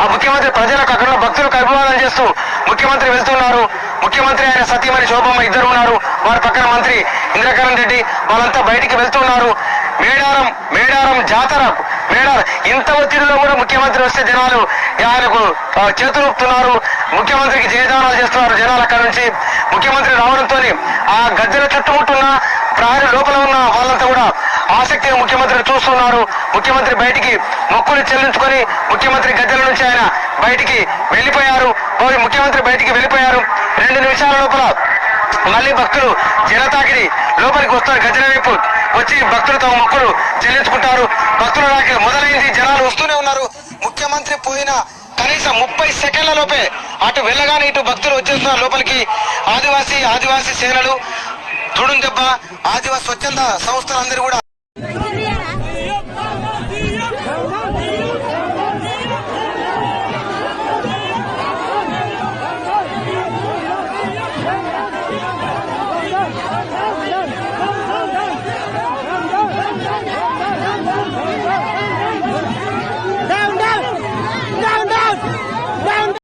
ఆ ముఖ్యమంత్రి ప్రజలకు అక్కడ భక్తులకు అభివాదం చేస్తూ ముఖ్యమంత్రి వెళ్తున్నారు. ముఖ్యమంత్రి ఆయన సతీమణి శోభమ్మ ఇద్దరు ఉన్నారు. వారి పక్కన మంత్రి ఇంద్రకరణ్ రెడ్డి వాళ్ళంతా బయటికి వెళ్తున్నారు. మేడారం మేడారం జాతర మేడారం. ఇంత ఒత్తిడిలో కూడా ముఖ్యమంత్రి వస్తే జనాలు ఆయనకు ఆ, చేతులు ఊపుతున్నారు. ముఖ్యమంత్రికి జయదానాలు చేస్తున్నారు జనాలు అక్కడ నుంచి. ముఖ్యమంత్రి రావడంతో ఆ గద్దెల చుట్టుముట్టున్న ప్రహరీ లోపల ఉన్న వాళ్ళంతా కూడా ఆసక్తిగా ముఖ్యమంత్రిని చూస్తున్నారు. ముఖ్యమంత్రి బయటికి మొక్కులు చెల్లించుకొని ముఖ్యమంత్రి గద్దెల నుంచి ఆయన బయటికి వెళ్ళిపోయారు. వారి ముఖ్యమంత్రి బయటికి వెళ్ళిపోయారు. రెండు నిమిషాల లోపల మళ్ళీ భక్తులు జనతాకిడి లోపలికి వస్తారు. గజల వైపు వచ్చి భక్తులు తమ మొక్కులు చెల్లించుకుంటారు. భక్తుల రాక మొదలైంది. జనాలు వస్తూనే ఉన్నారు. ముఖ్యమంత్రి పోయిన కనీసం ముప్పై సెకండ్ల లోపే అటు వెళ్ళగానే ఇటు భక్తులు వచ్చేస్తున్నారు లోపలికి. ఆదివాసీ ఆదివాసీ సేనలు తుడుం దెబ్బ ఆదివాసీ స్వచ్ఛంద సంస్థలందరూ కూడా